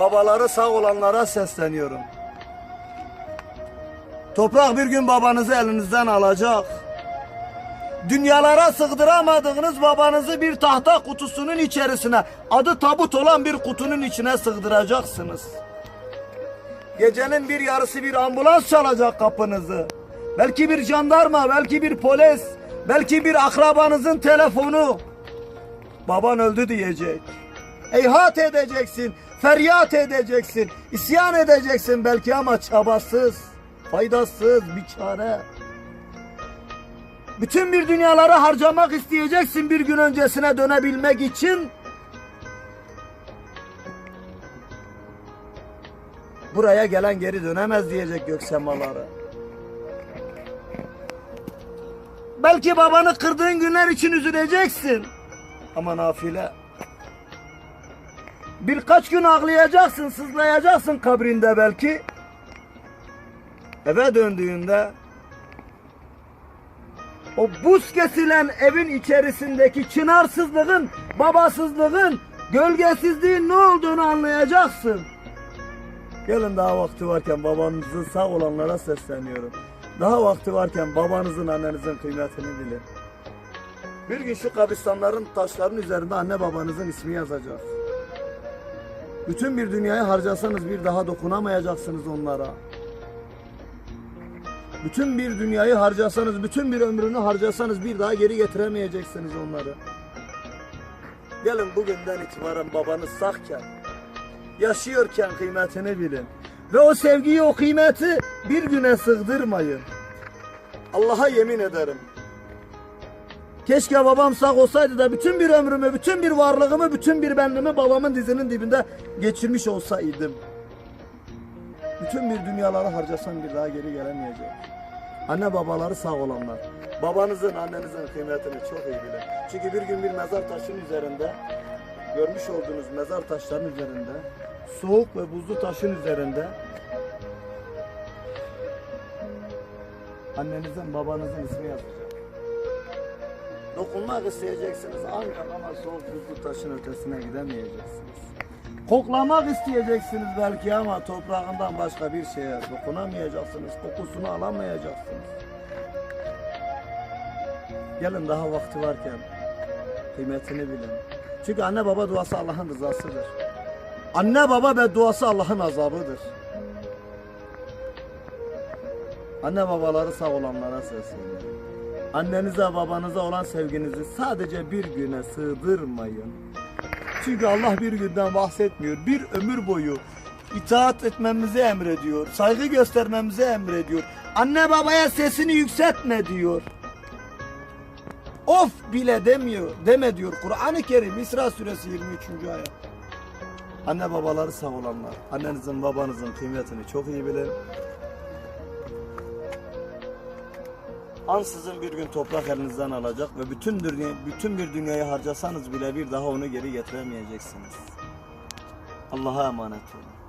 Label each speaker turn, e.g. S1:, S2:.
S1: babaları sağ olanlara sesleniyorum. Toprak bir gün babanızı elinizden alacak. Dünyalara sığdıramadığınız babanızı bir tahta kutusunun içerisine, adı tabut olan bir kutunun içine sığdıracaksınız. Gecenin bir yarısı bir ambulans çalacak kapınızı. Belki bir jandarma, belki bir polis, belki bir akrabanızın telefonu. Baban öldü diyecek. Eyhat edeceksin, feryat edeceksin, isyan edeceksin belki ama çabasız, faydasız bir çare. Bütün bir dünyaları harcamak isteyeceksin bir gün öncesine dönebilmek için. Buraya gelen geri dönemez diyecek göksemaları. Belki babanı kırdığın günler için üzüleceksin. Ama nafile. Birkaç gün ağlayacaksın, sızlayacaksın kabrinde belki. Eve döndüğünde o buz kesilen evin içerisindeki çınarsızlığın, babasızlığın, gölgesizliğin ne olduğunu anlayacaksın. Gelin daha vakti varken babanızın sağ olanlara sesleniyorum. Daha vakti varken babanızın, annenizin kıymetini bilin. Bir gün şu kabristanların taşların üzerinde anne babanızın ismi yazacak. Bütün bir dünyayı harcasanız bir daha dokunamayacaksınız onlara. Bütün bir dünyayı harcasanız, bütün bir ömrünü harcasanız bir daha geri getiremeyeceksiniz onları. Gelin bugünden itibaren babanız sağken, yaşıyorken kıymetini bilin. Ve o sevgiyi, o kıymeti bir güne sığdırmayın. Allah'a yemin ederim. Keşke babam sağ olsaydı da bütün bir ömrümü, bütün bir varlığımı, bütün bir benliğimi babamın dizinin dibinde geçirmiş olsaydım. Bütün bir dünyaları harcasam bir daha geri gelemeyecek. Anne babaları sağ olanlar. Babanızın, annenizin kıymetini çok iyi bilin. Çünkü bir gün bir mezar taşının üzerinde, görmüş olduğunuz mezar taşlarının üzerinde, soğuk ve buzlu taşın üzerinde annenizin, babanızın ismi yazacak. Dokunmak isteyeceksiniz ancak ama soğuk buzlu taşın ötesine gidemeyeceksiniz. Koklamak isteyeceksiniz belki ama toprağından başka bir şeye dokunamayacaksınız. Kokusunu alamayacaksınız. Gelin daha vakti varken kıymetini bilin. Çünkü anne baba duası Allah'ın rızasıdır. Anne baba ve duası Allah'ın azabıdır. Anne babaları sağ olanlara sesleniyorum. Annenize babanıza olan sevginizi sadece bir güne sığdırmayın. Çünkü Allah bir günden bahsetmiyor. Bir ömür boyu itaat etmemizi emrediyor. Saygı göstermemizi emrediyor. Anne babaya sesini yükseltme diyor. Of bile demiyor. Deme diyor Kur'an-ı Kerim İsra suresi 23. ayet. Anne babaları sağ olanlar. Annenizin babanızın kıymetini çok iyi bilin. Ansızın bir gün toprak elinizden alacak ve bütün dünya, bütün bir dünyayı harcasanız bile bir daha onu geri getiremeyeceksiniz. Allah'a emanet olun.